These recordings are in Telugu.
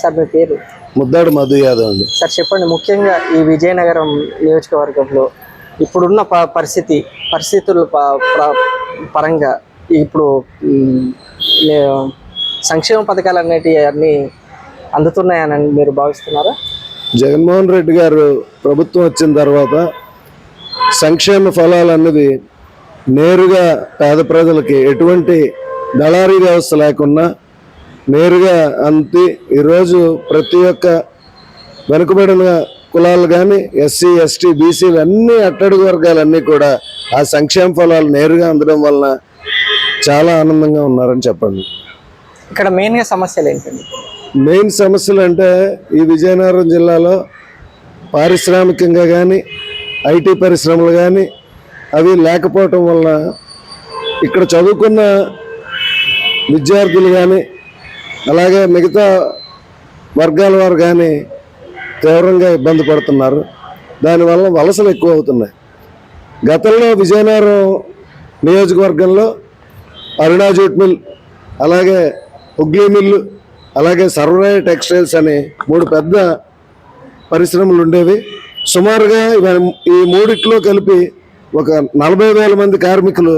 సార్ మీ పేరు? ముద్దాడు మధు యాదవ్ అండి. సార్ చెప్పండి ముఖ్యంగా ఈ విజయనగరం నియోజకవర్గంలో ఇప్పుడున్న ప పరిస్థితి పరిస్థితుల పరంగా ఇప్పుడు సంక్షేమ పథకాలు అనేటివి అన్నీ అందుతున్నాయని మీరు భావిస్తున్నారా? జగన్మోహన్ రెడ్డి గారు ప్రభుత్వం వచ్చిన తర్వాత సంక్షేమ ఫలాలు అన్నది నేరుగా పేద ప్రజలకి ఎటువంటి దళారీ వ్యవస్థ లేకుండా నేరుగా అంతి ఈరోజు ప్రతి ఒక్క వెనుకబడిన కులాలు కానీ ఎస్సీ ఎస్టీ బీసీలు అన్ని అట్టడుగు వర్గాలన్నీ కూడా ఆ సంక్షేమ ఫలాలు నేరుగా అందడం వలన చాలా ఆనందంగా ఉన్నారని చెప్పండి. ఇక్కడ మెయిన్గా సమస్యలు ఏంటండి? మెయిన్ సమస్యలు అంటే ఈ విజయనగరం జిల్లాలో పారిశ్రామికంగా కానీ ఐటీ పరిశ్రమలు కానీ అవి లేకపోవటం వలన ఇక్కడ చదువుకున్న విద్యార్థులు కానీ అలాగే మిగతా వర్గాల వారు కానీ తీవ్రంగా ఇబ్బంది పడుతున్నారు. దానివల్ల వలసలు ఎక్కువ అవుతున్నాయి గతంలో విజయనగరం నియోజకవర్గంలో అరుణా జూట్ మిల్ అలాగే హుగ్లీ మిల్లు అలాగే సర్వరాయ టెక్స్టైల్స్ అనే మూడు పెద్ద పరిశ్రమలు ఉండేవి. సుమారుగా ఈ మూడిట్లో కలిపి ఒక నలభై వేల మంది కార్మికులు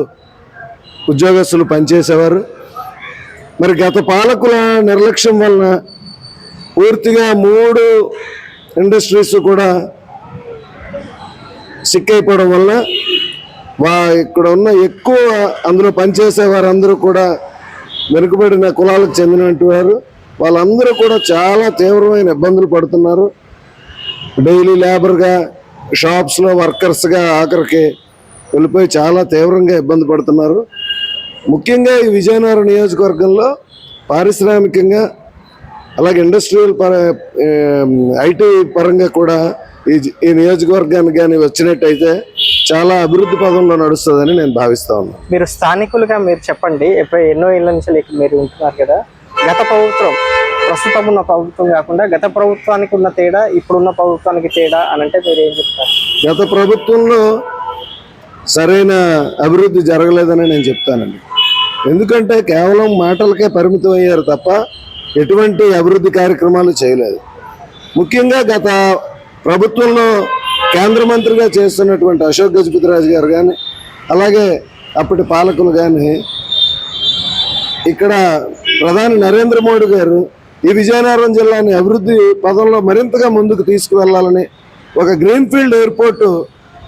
ఉద్యోగస్తులు పనిచేసేవారు. మరి గత పాలకుల నిర్లక్ష్యం వలన పూర్తిగా మూడు ఇండస్ట్రీస్ కూడా సిక్ అయిపోవడం వల్ల వా ఇక్కడ ఉన్న ఎక్కువ అందులో పనిచేసే వారందరూ కూడా వెనుకబడిన కులాలకు చెందినటువంటి వారు. వాళ్ళందరూ కూడా చాలా తీవ్రమైన ఇబ్బందులు పడుతున్నారు. డైలీ లేబర్గా షాప్స్లో వర్కర్స్గా ఆఖరికి వెళ్ళిపోయి చాలా తీవ్రంగా ఇబ్బంది పడుతున్నారు. ముఖ్యంగా ఈ విజయనగరం నియోజకవర్గంలో పారిశ్రామికంగా అలాగే ఇండస్ట్రియల్ పర ఐటీ పరంగా కూడా ఈ ఈ నియోజకవర్గానికి కానీ వచ్చినట్టయితే చాలా అభివృద్ధి పదంలో నడుస్తుందని నేను భావిస్తా ఉన్నాను మీరు స్థానికులుగా మీరు చెప్పండి ఎప్పుడు ఎన్నో ఏళ్ళ నుంచి మీరు ఉంటున్నారు కదా గత ప్రభుత్వం ప్రస్తుతం ఉన్న ప్రభుత్వం కాకుండా గత ప్రభుత్వానికి ఉన్న తేడా ఇప్పుడున్న ప్రభుత్వానికి తేడా అని అంటే మీరు ఏం చెప్తారు? గత ప్రభుత్వంలో సరైన అభివృద్ధి జరగలేదని నేను చెప్తానండి. ఎందుకంటే కేవలం మాటలకే పరిమితం అయ్యారు తప్ప ఎటువంటి అభివృద్ధి కార్యక్రమాలు చేయలేదు. ముఖ్యంగా గత ప్రభుత్వంలో కేంద్ర మంత్రిగా చేస్తున్నటువంటి అశోక్ గజపతిరాజు గారు కానీ అలాగే అప్పటి పాలకులు కానీ ఇక్కడ ప్రధాని నరేంద్ర మోడీ గారు ఈ విజయనగరం జిల్లాని అభివృద్ధి పదంలో మరింతగా ముందుకు తీసుకువెళ్ళాలని ఒక గ్రీన్ఫీల్డ్ ఎయిర్పోర్టు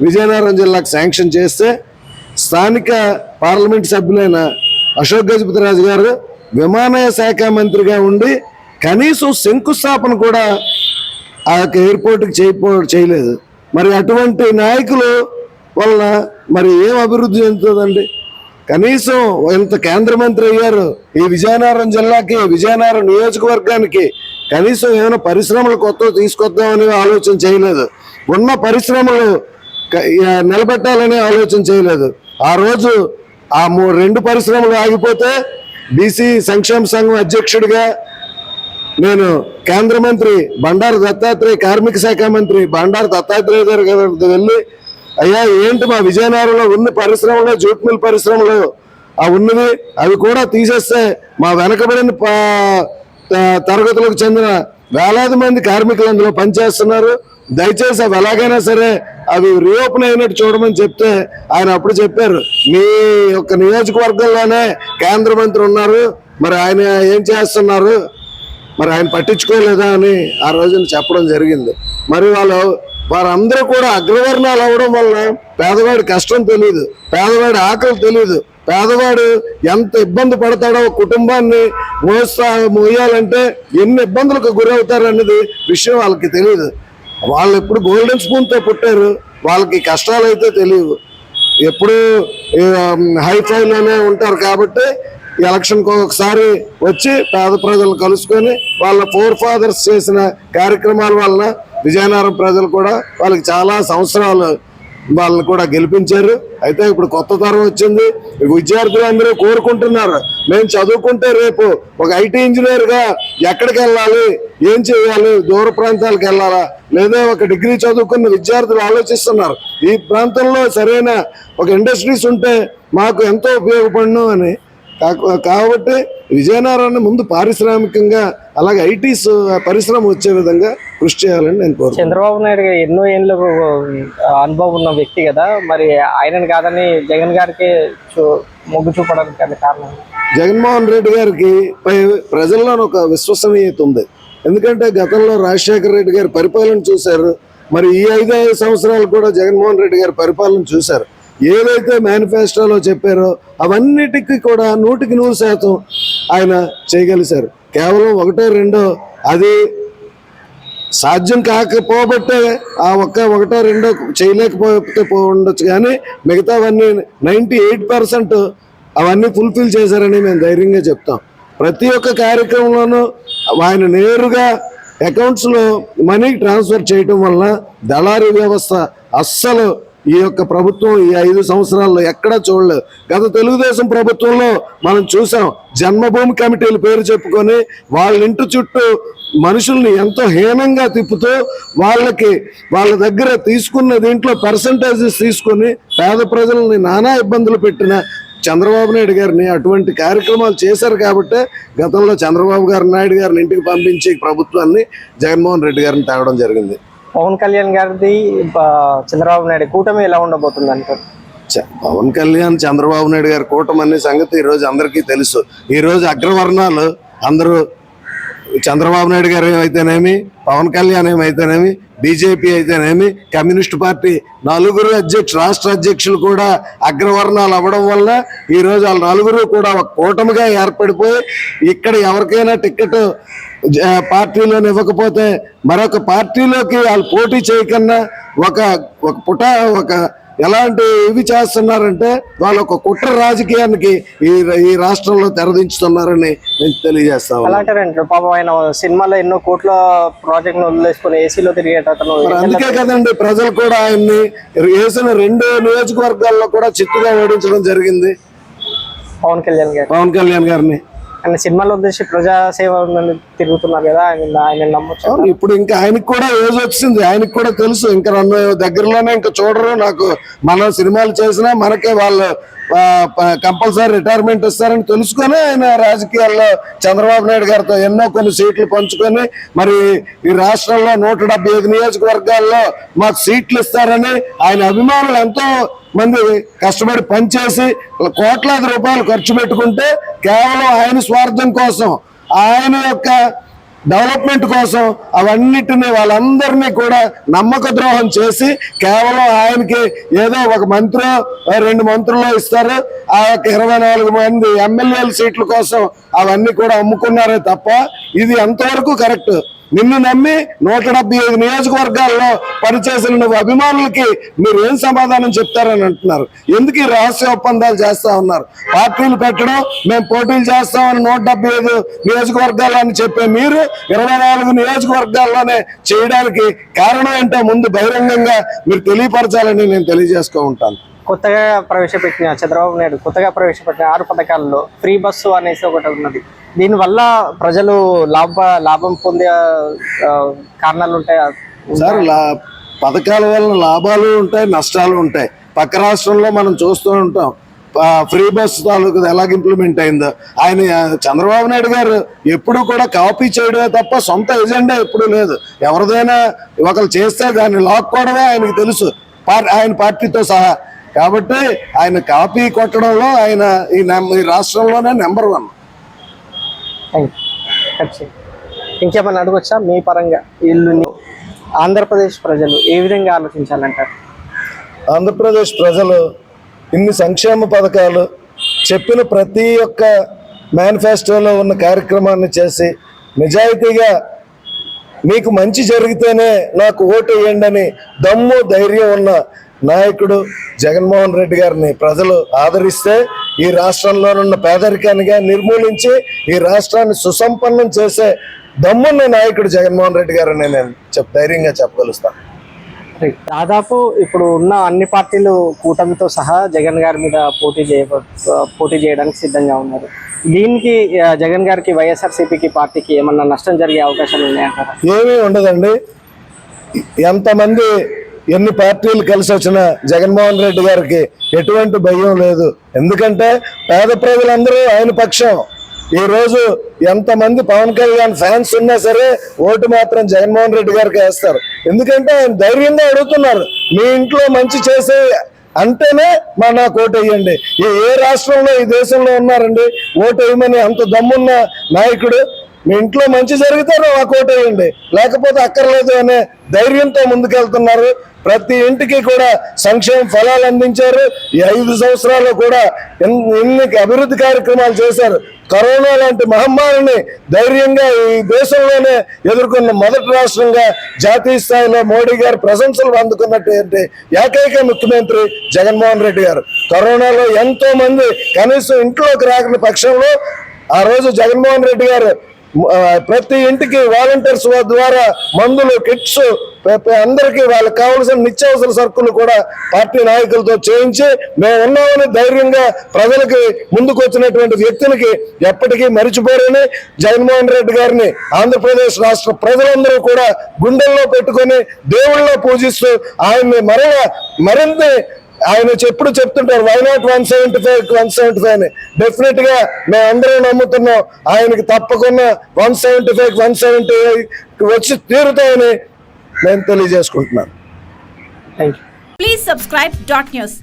విజయనగరం జిల్లాకు శాంక్షన్ చేస్తే స్థానిక పార్లమెంట్ సభ్యులైన అశోక్ గజపతిరాజు గారు విమానయ శాఖ మంత్రిగా ఉండి కనీసం శంకుస్థాపన కూడా ఆ యొక్క ఎయిర్పోర్ట్కి చేయపో చేయలేదు. మరి అటువంటి నాయకులు వలన మరి ఏం అభివృద్ధి చెందుతుందండి? కనీసం ఇంత కేంద్ర మంత్రి అయ్యారు ఈ విజయనగరం జిల్లాకి విజయనగరం నియోజకవర్గానికి కనీసం ఏమైనా పరిశ్రమలు కొత్త తీసుకొద్దామని ఆలోచన చేయలేదు. ఉన్న పరిశ్రమలు నిలబెట్టాలనే ఆలోచన చేయలేదు. ఆ రోజు ఆ మూ- రెండు పరిశ్రమలు ఆగిపోతే బీసీ సంక్షేమ సంఘం అధ్యక్షుడిగా నేను కేంద్ర మంత్రి బండారు దత్తాత్రేయ కార్మిక శాఖ మంత్రి బండారు దత్తాత్రేయ గారి గారికి వెళ్ళి అయ్యా ఏంటి మా విజయనగరంలో ఉన్న పరిశ్రమలో జూట్ మిల్ పరిశ్రమలు? ఆ ఉన్నవి అవి కూడా తీసేస్తే మా వెనకబడిన త- తరగతులకు చెందిన వేలాది మంది కార్మికులు అందులో పనిచేస్తున్నారు. దయచేసి అవి ఎలాగైనా సరే అవి రీఓపెన్ అయినట్టు చూడమని చెప్తే ఆయన అప్పుడు చెప్పారు. మీ యొక్క నియోజకవర్గంలోనే కేంద్ర మంత్రి ఉన్నారు. మరి ఆయన ఏం చేస్తున్నారు? మరి ఆయన పట్టించుకోలేదా అని ఆ రోజున చెప్పడం జరిగింది. మరి వాళ్ళు వారందరూ కూడా అగ్రవర్ణాలు అవడం వల్ల పేదవాడి కష్టం తెలియదు పేదవాడి ఆకలి తెలియదు పేదవాడు ఎంత ఇబ్బంది పడతాడో కుటుంబాన్ని మోస్తా మోయాలంటే ఎన్ని ఇబ్బందులకు గురవుతారన్నది విషయం వాళ్ళకి తెలియదు వాళ్ళు ఎప్పుడు గోల్డెన్ స్పూన్తో పుట్టారు. వాళ్ళకి కష్టాలు అయితే తెలియవు ఎప్పుడు హైఫైలోనే ఉంటారు కాబట్టి ఎలక్షన్కి ఒకసారి వచ్చి పేద ప్రజలు కలుసుకొని వాళ్ళ ఫోర్ ఫాదర్స్ చేసిన కార్యక్రమాల వలన విజయనగరం ప్రజలు కూడా వాళ్ళకి చాలా సంవత్సరాలు వాళ్ళని కూడా గెలిపించారు. అయితే ఇప్పుడు కొత్త తరం వచ్చింది. విద్యార్థులందరూ కోరుకుంటున్నారు. మేము చదువుకుంటే రేపు ఒక ఐటీ ఇంజనీర్గా ఎక్కడికి వెళ్ళాలి? ఏం చేయాలి? దూర ప్రాంతాలకు వెళ్ళాలా? లేదా ఒక డిగ్రీ చదువుకున్న విద్యార్థులు ఆలోచిస్తున్నారు. ఈ ప్రాంతంలో సరైన ఒక ఇండస్ట్రీస్ ఉంటే మాకు ఎంతో ఉపయోగపడను అని కాబట్టి విజయనగరాన్ని ముందు పారిశ్రామికంగా అలాగే ఐటీ పరిశ్రమ వచ్చే విధంగా కృషి చేయాలని నేను కోరుకుంటున్నాను. చంద్రబాబు నాయుడు గారు ఎన్నో ఏళ్ళు అనుభవం ఉన్న వ్యక్తి కదా. మరి ఆయనను కాదని జగన్ గారికి మొగ్గు చూపడానికి కారణం. జగన్మోహన్ రెడ్డి గారికి ప్రజల్లో ఒక విశ్వసనీయత ఉంది. ఎందుకంటే గతంలో రాజశేఖర రెడ్డి గారి పరిపాలన చూశారు. మరి ఈ ఐదు ఐదు సంవత్సరాలు కూడా జగన్మోహన్ రెడ్డి గారి పరిపాలన చూశారు. ఏదైతే మేనిఫెస్టోలో చెప్పారో అవన్నిటికీ కూడా నూటికి నూరు శాతం ఆయన చేయగలిశారు. కేవలం ఒకటో రెండో అది సాధ్యం కాకపోబట్టే ఆ ఒక్క ఒకటో రెండో చేయలేకపోతే పో ఉండొచ్చు కానీ మిగతావన్నీ నైంటీ ఎయిట్ పర్సెంట్ అవన్నీ ఫుల్ఫిల్ చేశారని మేము ధైర్యంగా చెప్తాం. ప్రతి ఒక్క కార్యక్రమంలోనూ ఆయన నేరుగా అకౌంట్స్లో మనీ ట్రాన్స్ఫర్ చేయటం వలన దళారీ వ్యవస్థ అస్సలు ఈ యొక్క ప్రభుత్వం ఈ ఐదు సంవత్సరాల్లో ఎక్కడా చూడలేదు. గత తెలుగుదేశం ప్రభుత్వంలో మనం చూసాం జన్మభూమి కమిటీల పేరు చెప్పుకొని వాళ్ళ ఇంటి చుట్టూ మనుషుల్ని ఎంతో హీనంగా తిప్పుతూ వాళ్ళకి వాళ్ళ దగ్గర తీసుకున్న దీంట్లో పర్సంటేజెస్ తీసుకొని పేద ప్రజల్ని నానా ఇబ్బందులు పెట్టిన చంద్రబాబు నాయుడు గారిని అటువంటి కార్యక్రమాలు చేశారు కాబట్టి గతంలో చంద్రబాబు గారు నాయుడు గారిని ఇంటికి పంపించి ప్రభుత్వాన్ని జగన్మోహన్ రెడ్డి గారిని తేవడం జరిగింది. పవన్ కళ్యాణ్ గారిది చంద్రబాబు నాయుడు కూటమి ఎలా ఉండబోతుంది అంటారు? చ- పవన్ కళ్యాణ్ చంద్రబాబు నాయుడు గారి కూటమి అనే సంగతి ఈరోజు అందరికీ తెలుసు. ఈరోజు అగ్రవర్ణాలు అందరూ చంద్రబాబు నాయుడు గారు ఏమైతేనేమి పవన్ కళ్యాణ్ ఏమైతేనేమి బీజేపీ అయితేనేమి కమ్యూనిస్ట్ పార్టీ నలుగురు అధ్యక్ష రాష్ట్ర అధ్యక్షులు కూడా అగ్రవర్ణాలు అవ్వడం వల్ల ఈ రోజు వాళ్ళ నలుగురు కూడా ఒక కూటమిగా ఏర్పడిపోయి ఇక్కడ ఎవరికైనా టికెట్ పార్టీలోని ఇవ్వకపోతే మరొక పార్టీలోకి వాళ్ళు పోటీ చేయకన్నా ఒక ఒక పుట ఒక ఎలాంటి ఇవి చేస్తున్నారంటే వాళ్ళు ఒక కుట్ర రాజకీయానికి ఈ ఈ రాష్ట్రంలో తెరదించుతున్నారని నేను తెలియజేస్తా ఎలా పాపం ఆయన సినిమాలో ఎన్నో కోట్ల ప్రాజెక్ట్ వదిలేసుకుని ఏసీలో తిరిగేట అతను మరి అందుకే కదండి ప్రజలు కూడా ఆయన్ని వేసిన రెండు నియోజకవర్గాల్లో కూడా చిత్తుగా ఓడించడం జరిగింది. పవన్ కళ్యాణ్ గారు. పవన్ కళ్యాణ్ గారిని. ఆయన సినిమాలో వదిలేసి ప్రజాసేవ ఉందని తిరుగుతున్నారు కదా ఆయన ఆయన నమ్మొచ్చు ఇప్పుడు ఇంకా ఆయనకు కూడా ఏజ్ వచ్చింది ఆయనకు కూడా తెలుసు. ఇంకా నన్ను దగ్గరలోనే ఇంకా చూడరు. నాకు మనం సినిమాలు చేసినా మనకే వాళ్ళు కంపల్సరీ రిటైర్మెంట్ ఇస్తారని తెలుసుకొని ఆయన రాజకీయాల్లో చంద్రబాబు నాయుడు గారితో ఎన్నో కొన్ని సీట్లు పంచుకొని మరి ఈ రాష్ట్రంలో నూట డెబ్బై ఐదు నియోజకవర్గాల్లో మాకు సీట్లు ఇస్తారని ఆయన అభిమానులు ఎంతో మంది కష్టపడి పనిచేసి కోట్లాది రూపాయలు ఖర్చు పెట్టుకుంటే కేవలం ఆయన స్వార్థం కోసం ఆయన యొక్క డెవలప్మెంట్ కోసం అవన్నిటిని వాళ్ళందరినీ కూడా నమ్మక ద్రోహం చేసి కేవలం ఆయనకి ఏదో ఒక మంత్రి రెండు మంత్రులు ఇస్తారు. ఆ యొక్క ఇరవై నాలుగు మంది ఎమ్మెల్యేల సీట్ల కోసం అవన్నీ కూడా అమ్ముకున్నారే తప్ప ఇది ఎంతవరకు కరెక్ట్? నిన్ను నమ్మి నూట డెబ్బై ఐదు నియోజకవర్గాల్లో పనిచేసిన నువ్వు అభిమానులకి మీరు ఏం సమాధానం చెప్తారని అంటున్నారు. ఎందుకు ఈ రహస్య ఒప్పందాలు చేస్తా ఉన్నారు? పార్టీలు పెట్టడం మేము పోటీలు చేస్తామని నూట డెబ్బై ఐదు నియోజకవర్గాలు అని చెప్పే మీరు ఇరవై నాలుగు నియోజకవర్గాల్లోనే చేయడానికి కారణం ఏంటో ముందు బహిరంగంగా మీరు తెలియపరచాలని నేను తెలియజేస్తూ ఉంటాను. కొత్తగా ప్రవేశపెట్టిన చంద్రబాబు నాయుడు కొత్తగా ప్రవేశపెట్టిన ఆరు పథకాల్లో ఫ్రీ బస్సు అనేసి ఒకటి ఉన్నది. దీనివల్ల ప్రజలు లాభ లాభం పొందే కారణాలు ఉంటాయి? సార్ పథకాల వల్ల లాభాలు ఉంటాయి నష్టాలు ఉంటాయి. పక్క రాష్ట్రంలో మనం చూస్తూ ఉంటాం. ఫ్రీ బస్ తాలూకు ఎలాగ ఇంప్లిమెంట్ అయిందో. ఆయన చంద్రబాబు నాయుడు గారు ఎప్పుడు కూడా కాపీ చేయడమే తప్ప సొంత ఎజెండా ఎప్పుడు లేదు. ఎవరిదైనా ఒకరు చేస్తే దాన్ని లాక్కోవడమే ఆయనకు తెలుసు. పార్- ఆయన పార్టీతో సహా. కాబట్టి ఆయన కాపీ కొట్టడంలో ఆయన ఈ ఈ రాష్ట్రంలోనే number one thank you. Cut చేయండి. ఇంకేమైనా అడగొచ్చా మీ పరంగా ఇల్లు ఆంధ్రప్రదేశ్ ప్రజలు ఏ విధంగా ఆలోచించాలంటారు ఆంధ్రప్రదేశ్ ప్రజలు ఇన్ని సంక్షేమ పథకాలు చెప్పిన ప్రతి ఒక్క మేనిఫెస్టోలో ఉన్న కార్యక్రమాన్ని చేసి నిజాయితీగా మీకు మంచి జరిగితేనే నాకు ఓటు వేయండి అని దమ్ము ధైర్యం ఉన్న నాయకుడు జగన్మోహన్ రెడ్డి గారిని ప్రజలు ఆదరిస్తే ఈ రాష్ట్రంలోనున్న పేదరికానిగా నిర్మూలించి ఈ రాష్ట్రాన్ని సుసంపన్నం చేసే దమ్మున్న నాయకుడు జగన్మోహన్ రెడ్డి గారని నేను చెప్ ధైర్యంగా చెప్పగలుస్తాను. దాదాపు ఇప్పుడు ఉన్న అన్ని పార్టీలు కూటమితో సహా జగన్ గారి మీద పోటీ చేయ పోటీ చేయడానికి సిద్ధంగా ఉన్నారు. దీనికి జగన్ గారికి వైఎస్ఆర్సీపీకి పార్టీకి ఏమన్నా నష్టం జరిగే అవకాశాలు ఉన్నాయంటారా? ఏమీ ఉండదండి. ఎంతమంది ఎన్ని పార్టీలు కలిసి వచ్చిన జగన్మోహన్ రెడ్డి గారికి ఎటువంటి భయం లేదు. ఎందుకంటే పేద ప్రజలందరూ ఆయన పక్షం. ఈ రోజు ఎంతమంది పవన్ కళ్యాణ్ ఫ్యాన్స్ ఉన్నా సరే ఓటు మాత్రం జగన్మోహన్ రెడ్డి గారికి వేస్తారు. ఎందుకంటే ఆయన ధైర్యంగా అడుగుతున్నారు మీ ఇంట్లో మంచి చేసే అంటేనే మా నాకు ఓటు వేయండి. ఏ రాష్ట్రంలో ఈ దేశంలో ఉన్నారండి? ఓటు వేయమని అంత దమ్మున్న నాయకుడు మీ ఇంట్లో మంచి జరిగితే నాకు ఓటు వేయండి. లేకపోతే అక్కర్లేదు అనే ధైర్యంతో ముందుకెళ్తున్నారు. ప్రతి ఇంటికి కూడా సంక్షేమ ఫలాలు అందించారు. ఈ ఐదు సంవత్సరాలు కూడా ఎన్- ఎన్ని అభివృద్ధి కార్యక్రమాలు చేశారు. కరోనా లాంటి మహమ్మారిని ధైర్యంగా ఈ దేశంలోనే ఎదుర్కొన్న మొదటి రాష్ట్రంగా జాతీయ స్థాయిలో మోడీ గారు ప్రశంసలు అందుకున్నటువంటి ఏకైక ముఖ్యమంత్రి జగన్మోహన్ రెడ్డి గారు. కరోనాలో ఎంతో మంది కనీసం ఇంట్లోకి రాకని పక్షంలో ఆ రోజు జగన్మోహన్ రెడ్డి గారు ప్రతి ఇంటికి వాలంటీర్స్ ద్వారా మందులు కిట్స్ అందరికీ వాళ్ళకి కావాల్సిన నిత్యావసర సరుకులు కూడా పార్టీ నాయకులతో చేయించి మేము ఉన్నామని ధైర్యంగా ప్రజలకి ముందుకు వచ్చినటువంటి వ్యక్తులకి ఎప్పటికీ మరిచిపోరని జగన్మోహన్ రెడ్డి గారిని ఆంధ్రప్రదేశ్ రాష్ట్ర ప్రజలందరూ కూడా గుండెల్లో పెట్టుకొని దేవుళ్ళలో పూజిస్తూ ఆయన్ని మరలా మరింత ఆయన ఎప్పుడు చెప్తుంటారు why not one seventy five one seventy five అని. డెఫినెట్గా మేము అందరం నమ్ముతున్నాం ఆయనకి తప్పకుండా one seventy five one seventy వచ్చి తీరుతాయని నేను తెలియజేసుకుంటున్నాను. Please subscribe dot news